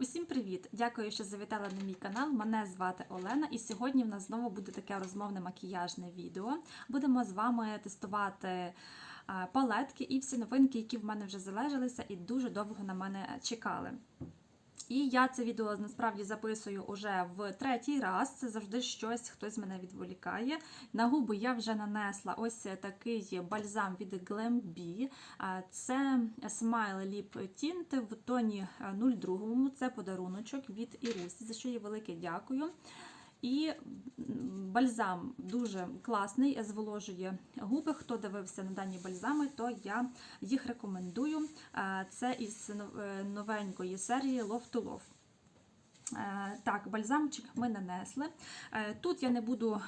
Усім привіт! Дякую, що завітали на мій канал. Мене звати Олена, і сьогодні в нас знову буде таке розмовне макіяжне відео. Будемо з вами тестувати палетки і всі новинки, які в мене вже залежалися і дуже довго на мене чекали. І я це відео насправді записую уже в третій раз. Це завжди щось, хтось мене відволікає. На губи я вже нанесла ось такий бальзам від Glam-B. Це Smile Lip Tint в тоні 02. Це подаруночок від Ірусі, за що їй велике дякую. І бальзам дуже класний, зволожує губи. Хто дивився на дані бальзами, то я їх рекомендую. Е, Це із е, новенької серії Love to Love. Е, Так, бальзамчик ми нанесли. Тут я не буду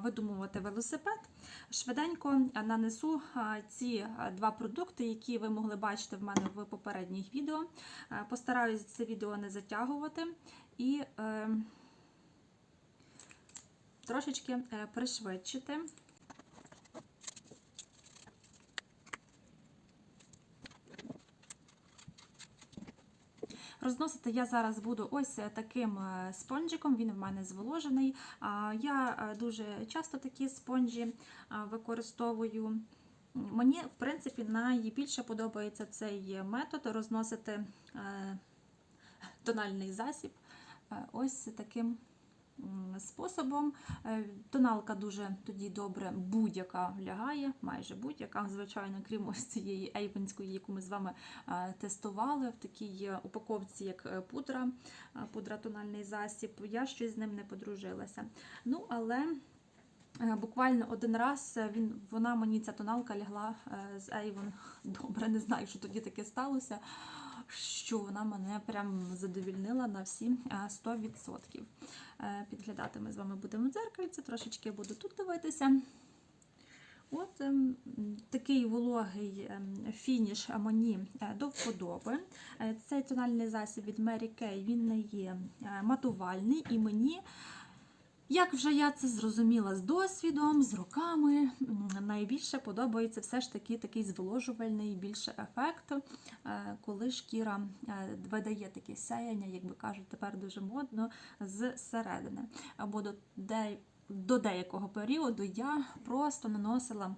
видумувати велосипед. Швиденько нанесу ці два продукти, які ви могли бачити в мене в попередніх відео. Постараюсь це відео не затягувати і е, трошечки е, пришвидшити. Розносити я зараз буду ось таким е, спонжиком, він в мене зволожений. Я е, дуже часто такі спонжі е, використовую. Мені, в принципі, найбільше подобається цей метод розносити е, тональний засіб е, ось таким способом. Е, Тоналка дуже тоді добре будь-яка лягає, майже будь-яка, звичайно, крім ось цієї ейвенської, яку ми з вами е, тестували в такій е, упаковці, як пудра, пудра тональний засіб. Я щось з ним не подружилася. Ну, але буквально один раз він, вона мені ця тоналка лягла з Avon добре, не знаю, що тоді таке сталося. Що вона мене прям задовільнила на всі е, 100%. Е, Підглядати ми з вами будемо в дзеркальці, трошечки буду тут дивитися. От ем, такий вологий ем, фініш мені е, до вподоби. Е, Цей тональний засіб від Mary Kay, він не є е, матувальний і мені. Як вже я це зрозуміла з досвідом, з роками, найбільше подобається все ж таки такий зволожувальний більше ефект, е, коли шкіра е, видає таке сяяння, як би кажуть, тепер дуже модно зсередини. Або до, де, до деякого періоду я просто наносила.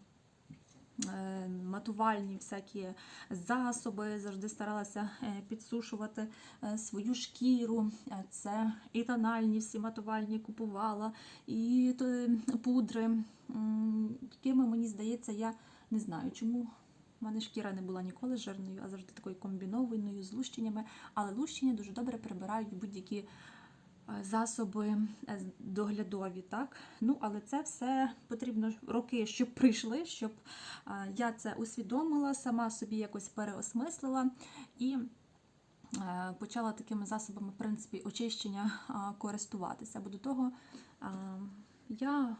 Е, Матувальні всякі засоби, завжди старалася е, підсушувати е, свою шкіру. Це і тональні всі матувальні купувала, і пудри, якими мені здається, я не знаю, чому. У мене шкіра не була ніколи жирною, а завжди такою комбінованою з лущеннями. Але лущення дуже добре прибирають будь-які засоби е, доглядові. Так? Ну, але це все потрібно роки, щоб прийшли, щоб е, я це усвідомила, сама собі якось переосмислила і е, почала такими засобами, в принципі, очищення користуватися. Бо до того я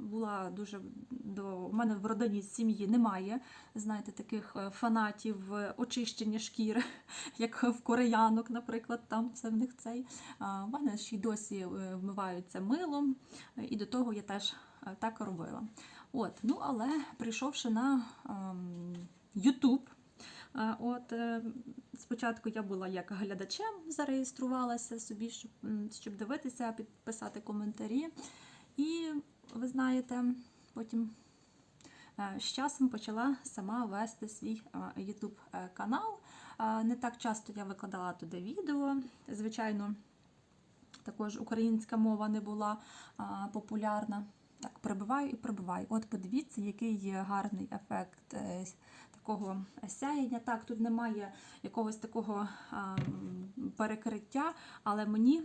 була дуже до у мене в родині сім'ї немає, знаєте, таких е, фанатів е, очищення шкіри, як в кореянок, наприклад, там це в них цей. В мене ще й досі е, вмиваються милом, і до того я теж так робила. От, ну але прийшовши на ем, YouTube, От спочатку я була як глядачем, зареєструвалася собі, щоб, щоб дивитися, підписати коментарі. І ви знаєте, потім е, з часом почала сама вести свій е, YouTube канал. Е, Не так часто я викладала туди відео. Звичайно, також українська мова не була популярна. Так, прибиваю і прибиваю. От подивіться, який є гарний ефект такого сяєння. Так, тут немає якогось такого перекриття, але мені.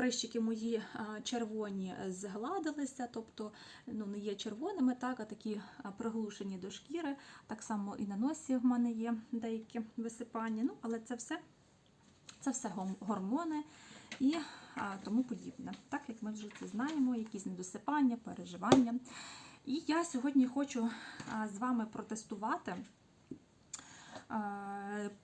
Прищики мої червоні згладилися, тобто ну, не є червоними, так, а такі приглушені до шкіри. Так само і на носі в мене є деякі висипання. Ну, але це все, це все гормони і а, тому подібне. Так як ми вже це знаємо, якісь недосипання, переживання. І я сьогодні хочу з вами протестувати Е,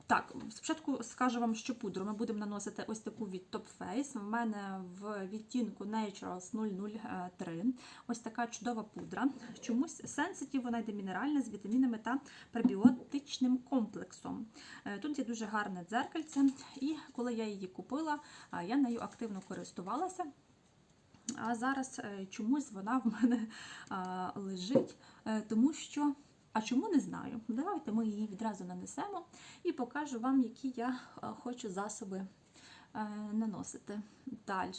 Так, спочатку скажу вам, що пудру ми будемо наносити ось таку від Top Face. В мене в відтінку Naturals 003. Ось така чудова пудра. Чомусь Sensitive, вона йде мінеральна з вітамінами та пребіотичним комплексом. Е, Тут є дуже гарне дзеркальце, і коли я її купила, я нею активно користувалася. А зараз е, чомусь вона в мене лежить, е, тому що. А чому не знаю? Давайте ми її відразу нанесемо і покажу вам, які я хочу засоби е, наносити. Далі.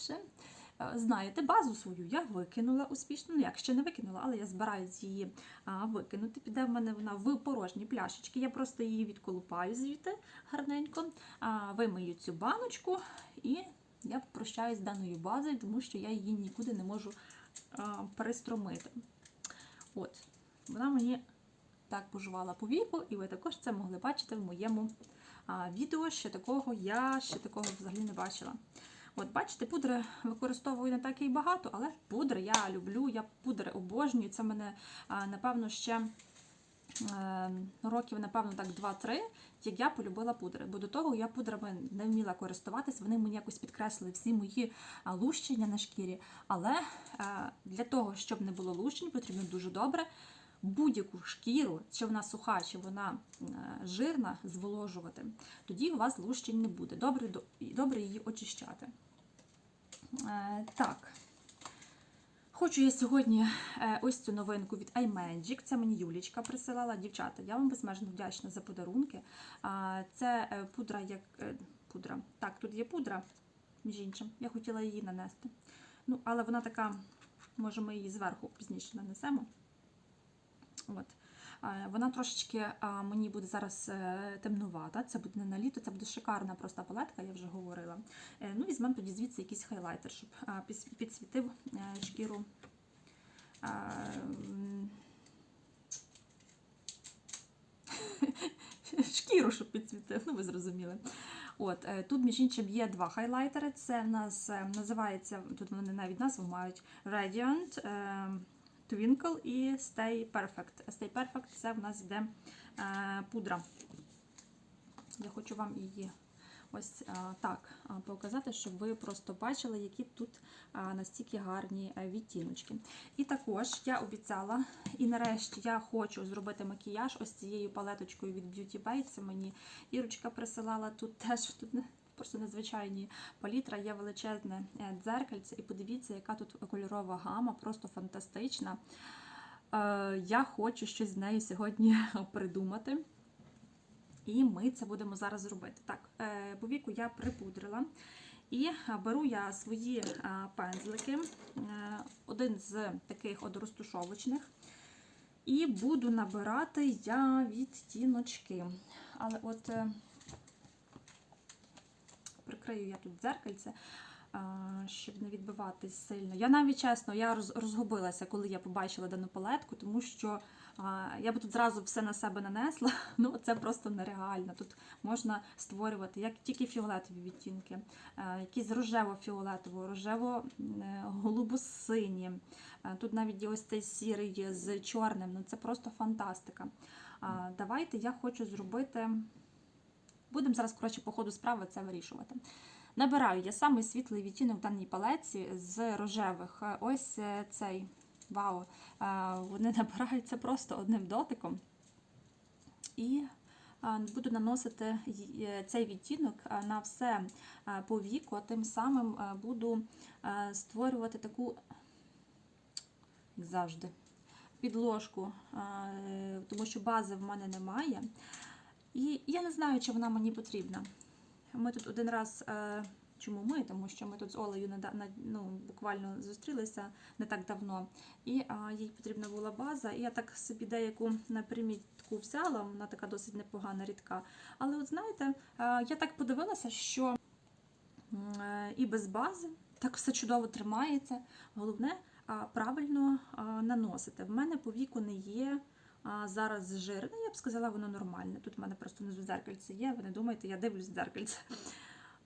Знаєте, базу свою я викинула успішно. Ну, як ще не викинула, але я збираюсь її а, викинути. Піде в мене вона в порожні пляшечки. Я просто її відколупаю звідти гарненько, а, вимию цю баночку і я прощаюсь з даною базою, тому що я її нікуди не можу а, перестромити. От, вона мені так пожувала по віку, і ви також це могли бачити в моєму відео. Ще такого я ще такого взагалі не бачила. От, бачите, пудри використовую не так і багато, але пудри я люблю, я пудри обожнюю. Це мене, напевно, ще е, років, напевно, так 2-3, як я полюбила пудри. Бо до того я пудрами не вміла користуватись, вони мені якось підкреслили всі мої лущення на шкірі. Але е, для того, щоб не було лущень, потрібно дуже добре будь-яку шкіру, чи вона суха, чи вона е, жирна, зволожувати. Тоді у вас лущень не буде. Добре, добре її очищати. Е, Так. Хочу я сьогодні е, ось цю новинку від iMagic. Це мені Юлічка присилала. Дівчата, я вам безмежно вдячна за подарунки. Це пудра, як пудра. Так, тут є пудра, між іншим. Я хотіла її нанести. Ну, але вона така, може, ми її зверху пізніше нанесемо. От. Е, Вона трошечки мені буде зараз е, темнувата. Це буде не на літо, це буде шикарна проста палетка, я вже говорила. Е, Ну, візьмемо тоді звідси якийсь хайлайтер, щоб підсвітив е, шкіру. Шкіру, щоб підсвітив, ну ви зрозуміли. От, е, тут, між іншим, є два хайлайтери. Це в нас е, називається, тут вони навіть назву мають Radiant. Twinkle і Stay Perfect. Stay Perfect це в нас йде е, пудра. Я хочу вам її ось е, так е, показати, щоб ви просто бачили, які тут настільки гарні відтіночки. І також я обіцяла, і нарешті я хочу зробити макіяж ось цією палеточкою від Beauty Bay. Це мені Ірочка присилала тут теж. Тут Просто надзвичайні палітра, є величезне е, дзеркальце, і подивіться, яка тут кольорова гама, просто фантастична. Е, Я хочу щось з нею сьогодні придумати. І ми це будемо зараз робити. Так, е, по віку я припудрила. І е, беру я свої е, пензлики, е, один з таких от розтушовочних. І буду набирати я відтіночки. Але от е, я тут дзеркальце, щоб не відбиватись сильно. Я навіть чесно, я розгубилася, коли я побачила дану палетку, тому що я би тут зразу все на себе нанесла. Ну це просто нереально. Тут можна створювати як тільки фіолетові відтінки, якісь рожево-фіолетово, рожево-голубо-сині. Тут навіть ось цей сірий з чорним. Ну це просто фантастика. Давайте я хочу зробити. Будемо зараз, коротше, по ходу справи це вирішувати. Набираю я самий світлий відтінок в даній палеці з рожевих. Ось е, цей вау. Е, Вони набираються просто одним дотиком. І е, буду наносити цей відтінок на все по віку, а тим самим буду створювати таку, як завжди, підложку, тому що бази в мене немає. І я не знаю, чи вона мені потрібна. Ми тут один раз, е, чому ми? Тому що ми тут з Олею ну, буквально зустрілися не так давно, і їй потрібна була база. І я так собі деяку на примітку взяла, вона така досить непогана, рідка. Але от знаєте, е, я так подивилася, що е, і без бази так все чудово тримається. Головне правильно наносити. В мене по віку не є а, зараз жирне, я б сказала, воно нормальне. Тут в мене просто внизу дзеркальце є. Ви не думайте, я дивлюсь дзеркальце.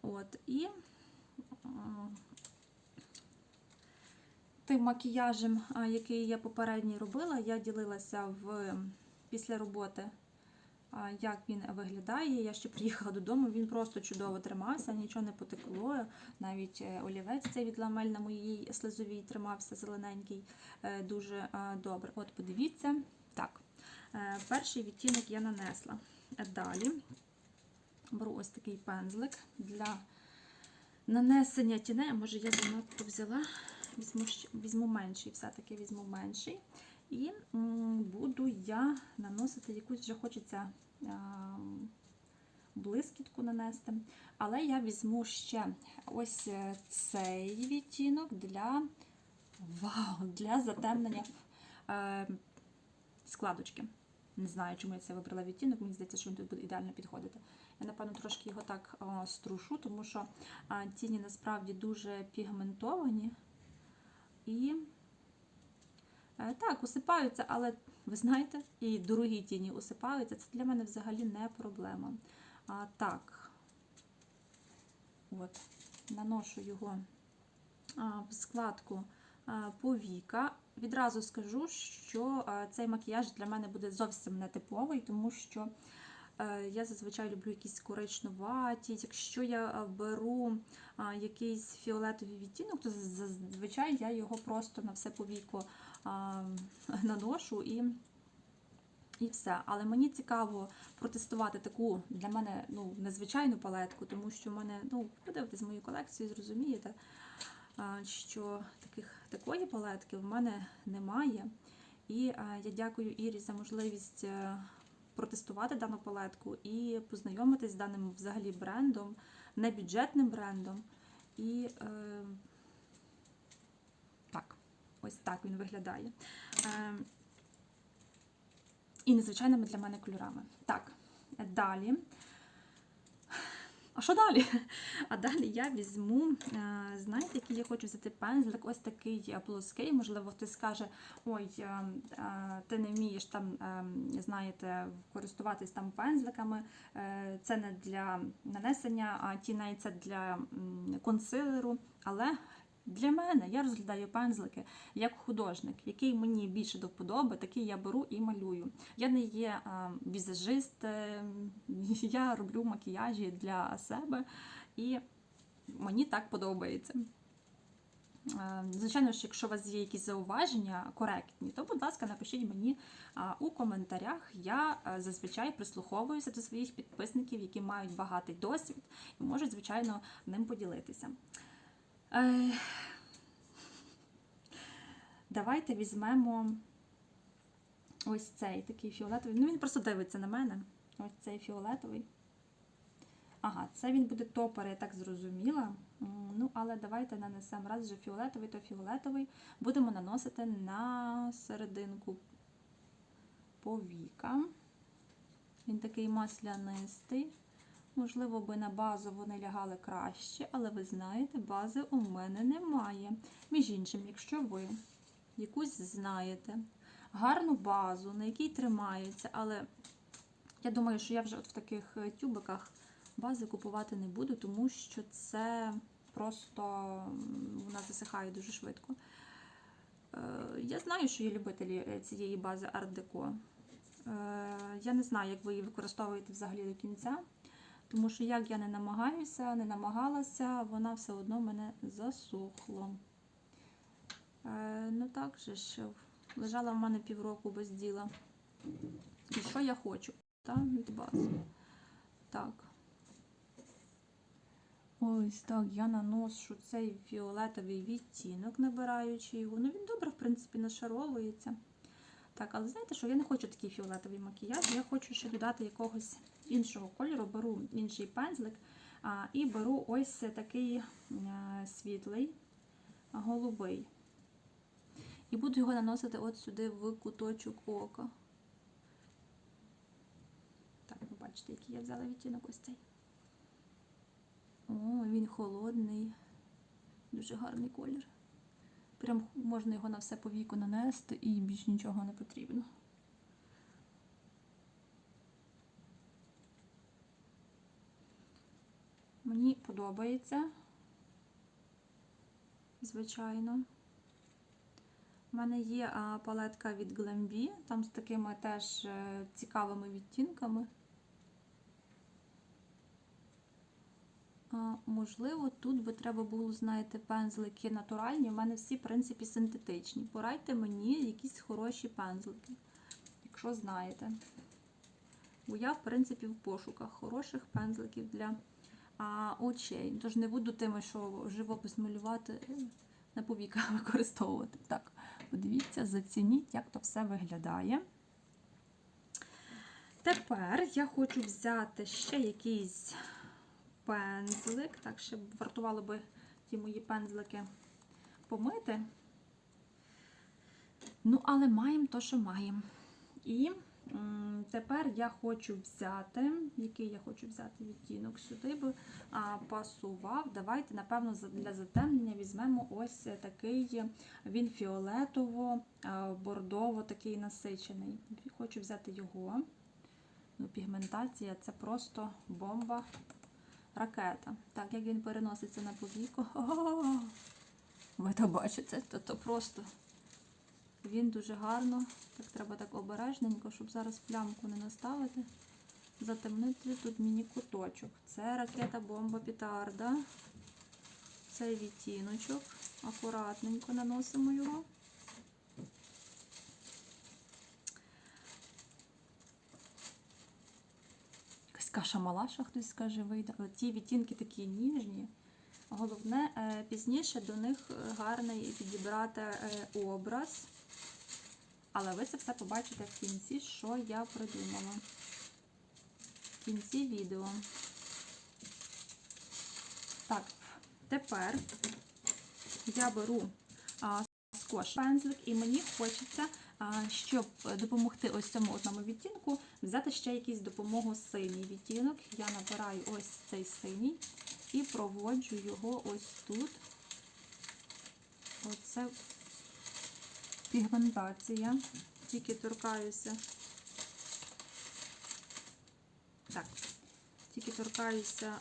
От, і тим макіяжем, який я попередній робила, я ділилася в, після роботи як він виглядає. Я ще приїхала додому, він просто чудово тримався, нічого не потекло. Навіть е, олівець цей від ламель на моїй слизовій тримався зелененький, е, дуже добре. От подивіться. Е, перший відтінок я нанесла. Е, Далі беру ось такий пензлик для нанесення тіней. Може, я занадто взяла, візьму, візьму менший, все-таки візьму менший. І буду я наносити якусь вже хочеться а, блискітку нанести. Але я візьму ще ось е, цей відтінок для вау, для затемнення е, складочки. Не знаю, чому я це вибрала відтінок. Мені здається, що він тут буде ідеально підходити. Я, напевно, трошки його так о, струшу, тому що а, тіні насправді дуже пігментовані. І е, так, усипаються, але ви знаєте, і дорогі тіні усипаються. Це для мене взагалі не проблема. А, так, от, наношу його в складку повіка. Відразу скажу, що цей макіяж для мене буде зовсім не типовий, тому що е, я зазвичай люблю якісь коричнуваті. Якщо я беру якийсь фіолетовий відтінок, то зазвичай я його просто на все повіко наношу і. І все. Але мені цікаво протестувати таку для мене ну, незвичайну палетку, тому що в мене, ну, подивитесь мою колекцію, зрозумієте, що таких, такої палетки в мене немає. І я дякую Ірі за можливість е, протестувати дану палетку і познайомитись з даним взагалі брендом, небюджетним брендом. І е, так, ось так він виглядає. Е, і незвичайними для мене кольорами. Так, далі. А що далі? А далі я візьму, е, знаєте, який я хочу взяти пензлик, ось такий плоский. Можливо, хтось скаже, ой, е, е, ти не вмієш там, знаєте, користуватись там пензликами. Це не для нанесення, а тіней це для консилеру. Але для мене я розглядаю пензлики як художник, який мені більше до вподоби, такий я беру і малюю. Я не є візажист, е, я роблю макіяжі для себе, і мені так подобається. Е, Звичайно ж, якщо у вас є якісь зауваження коректні, то, будь ласка, напишіть мені у коментарях. Я е, зазвичай прислуховуюся до своїх підписників, які мають багатий досвід і можуть, звичайно, ним поділитися. Е, Давайте візьмемо ось цей такий фіолетовий. Ну, він просто дивиться на мене. Ось цей фіолетовий. Ага, це він буде топер, я так зрозуміла. Ну, але давайте нанесемо раз вже фіолетовий, то фіолетовий. Будемо наносити на серединку повіка. Він такий маслянистий. Можливо, би на базу вони лягали краще, але ви знаєте, бази у мене немає. Між іншим, якщо ви якусь знаєте, гарну базу, на якій тримається, але я думаю, що я вже от в таких е, тюбиках бази купувати не буду, тому що це просто вона засихає дуже швидко. Е, Я знаю, що є любителі е, цієї бази. Е, Я не знаю, як ви її використовуєте взагалі до кінця. Тому що як я не намагаюся, не намагалася, вона все одно мене засохла. Е, ну так же ж, лежала в мене півроку без діла. І що я хочу? Та, від бази. Так. Ось так, я наношу цей фіолетовий відтінок, набираючи його. Ну, він добре, в принципі, нашаровується. Так, але знаєте що, я не хочу такий фіолетовий макіяж, я хочу ще додати якогось іншого кольору, беру інший пензлик а, і беру ось такий е, світлий, голубий. І буду його наносити от сюди в куточок ока. Так, ви бачите, який я взяла відтінок ось цей. О, він холодний, дуже гарний колір. Прям можна його на все по віку нанести і більш нічого не потрібно. Мені подобається, звичайно. У мене є палетка від Glambi, там з такими теж е, цікавими відтінками. Можливо, тут би треба було, знаєте, пензлики натуральні. У мене всі, в принципі, синтетичні. Порадьте мені якісь хороші пензлики, якщо знаєте. Бо я, в принципі, в пошуках хороших пензликів для а, очей. Тож не буду тими, що живопис малювати, е, на повіках використовувати. Так, подивіться, зацініть, як то все виглядає. Тепер я хочу взяти ще якийсь пензлик. Так, ще б вартувало би ті мої пензлики помити. Ну, але маємо то, що маємо. І тепер я хочу взяти, який я хочу взяти відтінок сюди би а, пасував. Давайте, напевно, для затемнення візьмемо ось такий, він фіолетово-бордово такий насичений. Хочу взяти його. Ну, пігментація це просто бомба ракета. Так, як він переноситься на повіку. Ви то бачите, то, то просто він дуже гарно. Так треба так обережненько, щоб зараз плямку не наставити. Затемнити тут міні-куточок. Це ракета бомба петарда. Цей відтіночок. Акуратненько наносимо його. Якась каша малаша, хтось скаже, вийде. Ті відтінки такі ніжні. Головне, е, пізніше до них е, гарний підібрати е, образ. Але ви це все побачите в кінці, що я придумала. В кінці відео. Так, тепер я беру а, скош пензлик, і мені хочеться, щоб допомогти ось цьому одному відтінку, взяти ще якийсь допомогу синій відтінок. Я набираю ось цей синій і проводжу його ось тут. Оце пігментація. Тільки торкаюся. Так, тільки торкаюся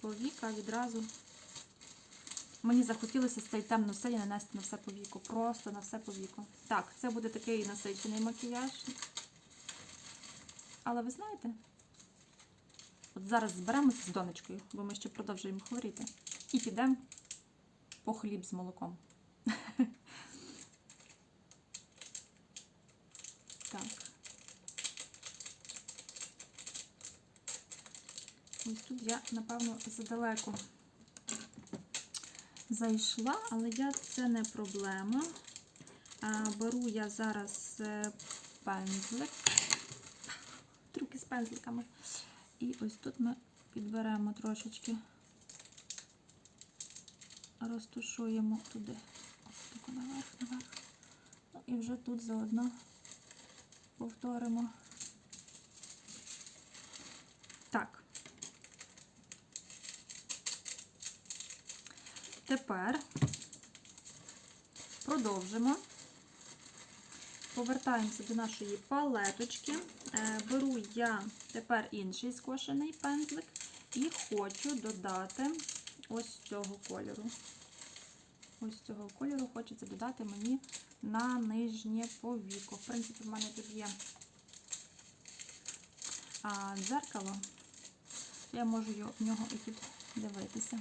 повіка відразу. Мені захотілося цей темно синій нанести на все повіку. Просто на все повіку. Так, це буде такий насичений макіяж. Але ви знаєте, от зараз зберемося з донечкою, бо ми ще продовжуємо хворіти. І підемо по хліб з молоком. Так. Ось тут я, напевно, задалеко зайшла, але я це не проблема. Беру я зараз е, пензлик, трюки з пензликами. І ось тут ми підберемо трошечки, розтушуємо туди. Ось наверх, наверх. Ну, і вже тут заодно повторимо. Так. Тепер продовжимо. Повертаємося до нашої палеточки. Е, Беру я тепер інший скошений пензлик і хочу додати ось цього кольору. Ось цього кольору хочеться додати мені на нижнє повіко. В принципі, в мене тут є дзеркало. Я можу в нього і тут дивитися.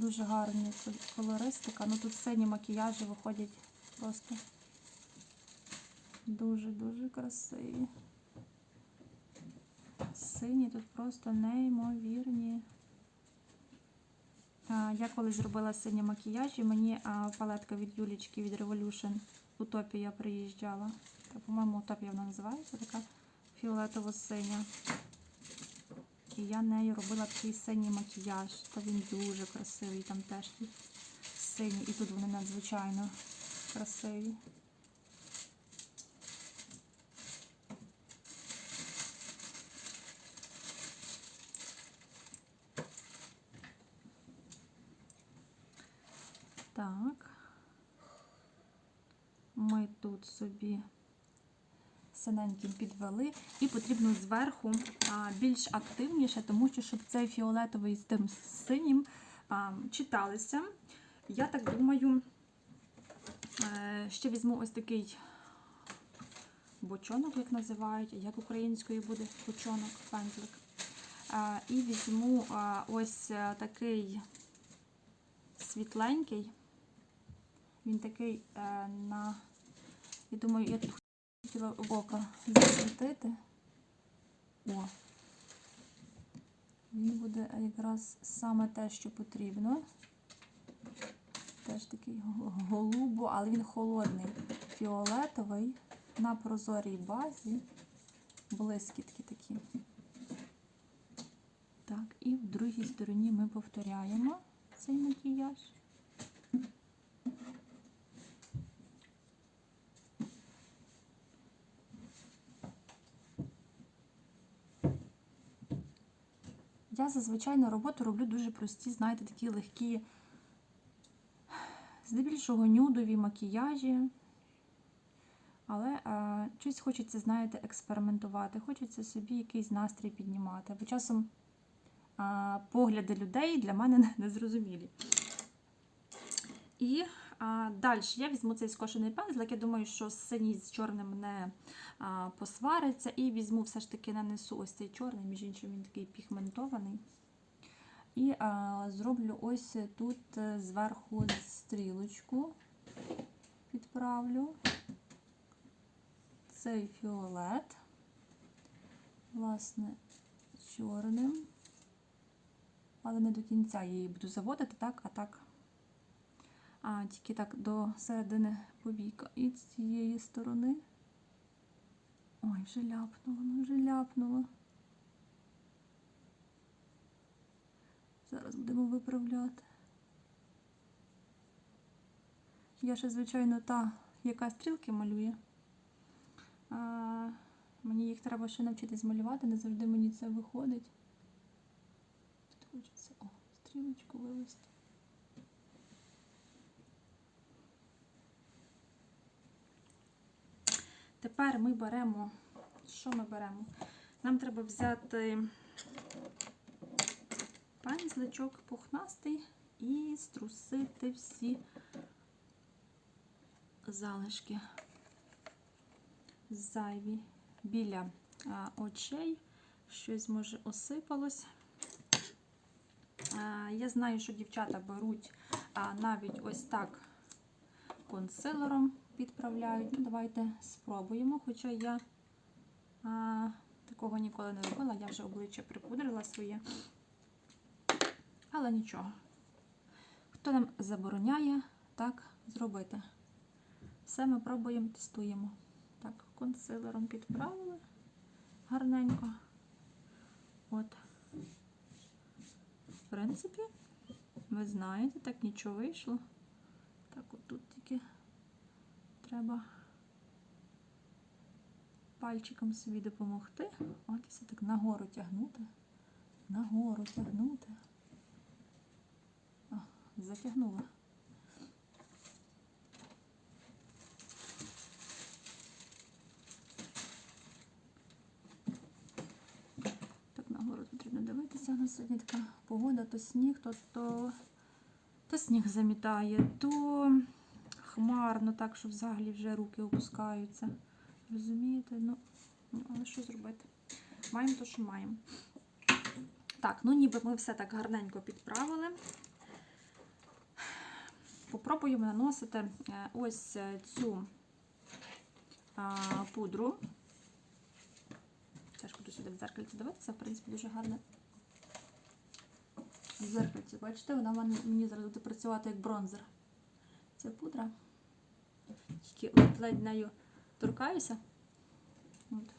Дуже гарна колористика. Ну тут сині макіяжі виходять просто дуже-дуже красиві. Сині тут просто неймовірні. Я колись зробила сині макіяжі, мені палетка від Юлічки від Revolution Утопія приїжджала. По-моєму, Утопія вона називається, така фіолетово-синя. І я нею робила такий синій макіяж. Та він дуже красивий, там теж синій. І тут вони надзвичайно красиві. Так. Ми тут собі синеньким підвели. І потрібно зверху більш активніше, тому що щоб цей фіолетовий з тим синім читалися. Я так думаю, Ще візьму ось такий бочонок, як називають, як українською буде бочонок, пензлик. Е, І візьму е, ось е, такий світленький. Він такий е, на, я думаю, я хотіла в око засвітити. О. Він буде якраз саме те, що потрібно. Теж такий го- голубо, але він холодний, фіолетовий, на прозорій базі. Блискітки такі. Так, і в другій стороні ми повторяємо цей макіяж. Я зазвичай на роботу роблю дуже прості, знаєте, такі легкі, здебільшого нюдові макіяжі. Але е, щось хочеться, знаєте, експериментувати, хочеться собі якийсь настрій піднімати. Бо часом е, погляди людей для мене не- незрозумілі. І далі я візьму цей скошений пензлик. Я думаю, що синій з чорним не посвариться. І візьму все ж таки нанесу ось цей чорний, між іншим він такий пігментований. І а, зроблю ось тут е, зверху стрілочку, підправлю цей фіолет, власне, чорним. Але не до кінця я її буду заводити, так, а так а, тільки так до середини повіка. І з цієї сторони. Ой, вже ляпнула, ну вже ляпнула. Зараз будемо виправляти. Я ще, звичайно, та, яка стрілки малює. А, мені їх треба ще навчитись малювати, не завжди мені це виходить. Тут хочеться о, стрілочку вивести. Тепер ми беремо. Що ми беремо? Нам треба взяти пензличок пухнастий і струсити всі залишки зайві біля очей. Щось може осипалось. Я знаю, що дівчата беруть навіть ось так консилером підправляють. Ну, давайте спробуємо. Хоча я а, такого ніколи не робила, я вже обличчя припудрила своє. Але нічого. Хто нам забороняє так зробити? Все ми пробуємо, тестуємо. Так, консилером підправили гарненько. От. В принципі, ви знаєте, так нічого вийшло. Так, от тут тільки треба пальчиком собі допомогти. От і все так нагору тягнути. Нагору тягнути. О, затягнула. Нас сьогодні така погода, то сніг, то, то, то сніг замітає, то хмарно, так що взагалі вже руки опускаються. Розумієте? Ну, ну але що зробити? Маємо то, що маємо. Так, ну ніби ми все так гарненько підправили. Попробуємо наносити е, ось е, цю пудру. Теж буду сюди в дзеркальці дивитися, в принципі, дуже гарно. В дзеркальці, бачите, вона мені зараз буде працювати як бронзер. Це пудра. Тільки ледь нею торкаюся. От.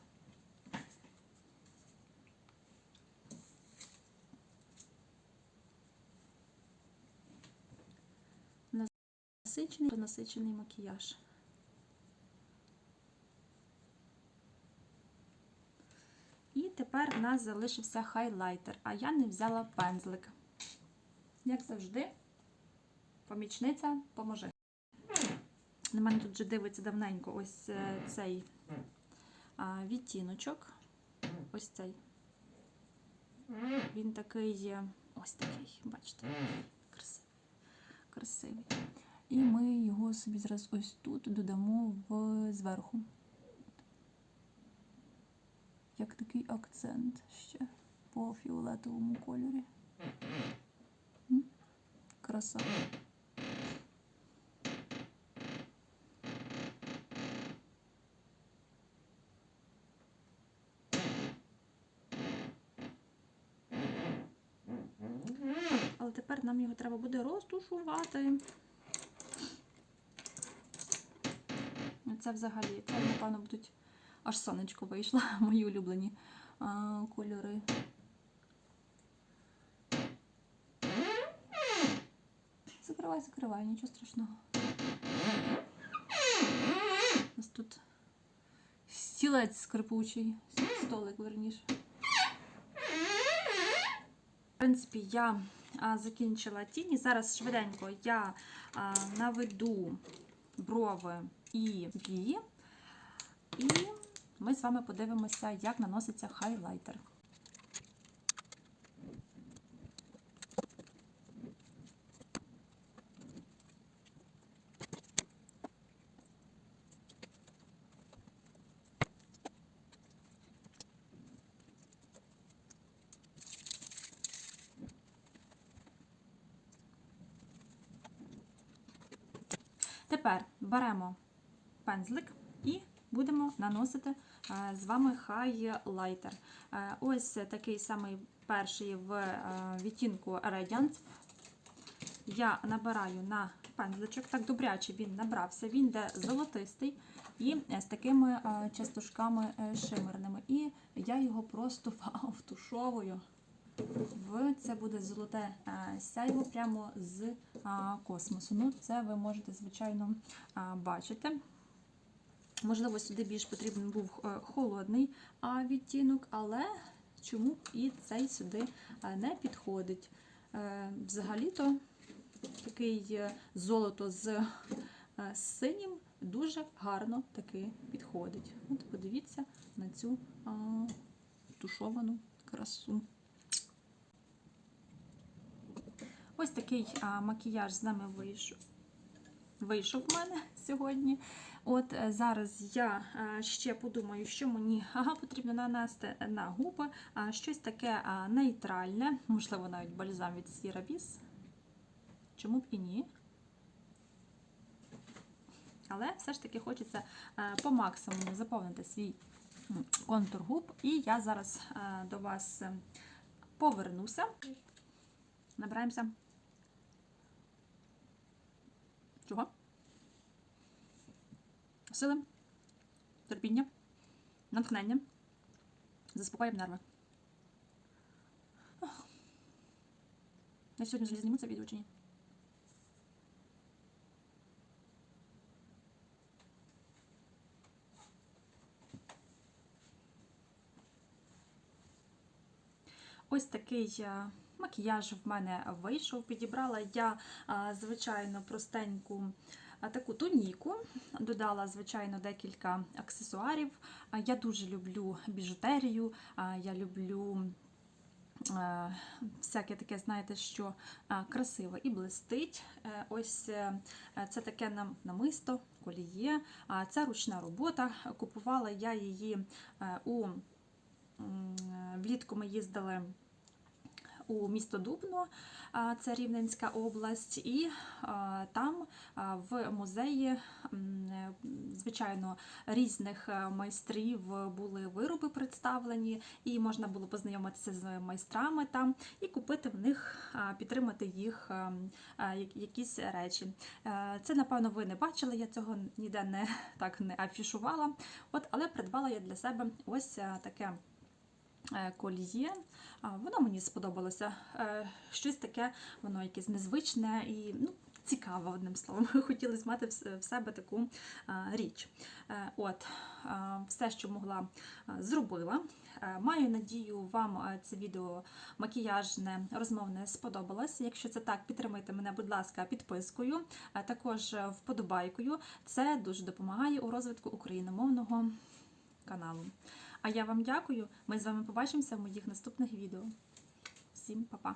Насичений, насичений макіяж. І тепер в нас залишився хайлайтер, а я не взяла пензлик. Як завжди, помічниця поможе. На мене тут вже дивиться давненько ось е, цей відтіночок. Ось цей. Він такий, е, ось такий, бачите, красивий. красивий. І ми його собі зараз ось тут додамо в зверху. Як такий акцент ще по фіолетовому кольорі. М? Краса. Але тепер нам його треба буде розтушувати. Це взагалі, це, напевно, будуть аж сонечко вийшло, мої улюблені а, кольори. Закривай, закривай, нічого страшного. У нас тут стілець скрипучий, столик верніше. В принципі, я закінчила тіні. Зараз швиденько я наведу брови і вії. І ми з вами подивимося, як наноситься хайлайтер. Тепер беремо пензлик і будемо наносити е, з вами хайлайтер. Е, Ось такий самий перший в е, відтінку Radiance. Я набираю на пензличок, так добряче він набрався, він йде золотистий і з такими частушками шимерними. І я його просто втушовую. В це буде золоте сяйво прямо з космосу. Ну, це ви можете, звичайно, бачити. Можливо, сюди більш потрібен був е, холодний відтінок, але чому і цей сюди е, не підходить. Е, Взагалі-то такий золото з синім дуже гарно таки підходить. От подивіться на цю тушовану красу. Ось такий макіяж з нами вийшов. Вийшов в мене сьогодні. От е, зараз я е, ще подумаю, що мені ага, потрібно нанести на губи. Щось таке нейтральне, можливо, навіть бальзам від Сірабіс. Чому б і ні? Але все ж таки хочеться е, по максимуму заповнити свій контур губ. І я зараз до вас е, повернуся. Набираємося. Чого? Сили, терпіння, натхнення. Заспокоїмо нерви. Ох. Я сьогодні вже зніму це відео чи ні? Ось такий е, макіяж в мене вийшов. Підібрала я, звичайно, простеньку таку туніку, додала, звичайно, декілька аксесуарів. Я дуже люблю біжутерію, я люблю. Всяке таке, знаєте, що красиво і блистить. Е, Ось е, це таке нам- намисто, коліє. Це ручна робота. Купувала я її е, у влітку ми їздили у місто Дубно, це Рівненська область, і там в музеї, е, звичайно, різних е, майстрів були вироби представлені, і можна було познайомитися з майстрами там і купити в них, підтримати їх а, я- якісь речі. Е, Це, напевно, ви не бачили, я цього ніде не так не афішувала. От, але придбала я для себе ось е, таке е, кольє. А, Воно мені сподобалося. Е, Щось таке, воно якесь незвичне і ну, цікаве, одним словом. Хотілося мати в себе таку річ. Е, От, все, що могла, зробила. Е, Маю надію, вам е, це відео макіяжне, розмовне сподобалось. Якщо це так, підтримайте мене, будь ласка, підпискою, а також е, вподобайкою. Це дуже допомагає у розвитку україномовного каналу. А я вам дякую. Ми з вами побачимося в моїх наступних відео. Всім па-па!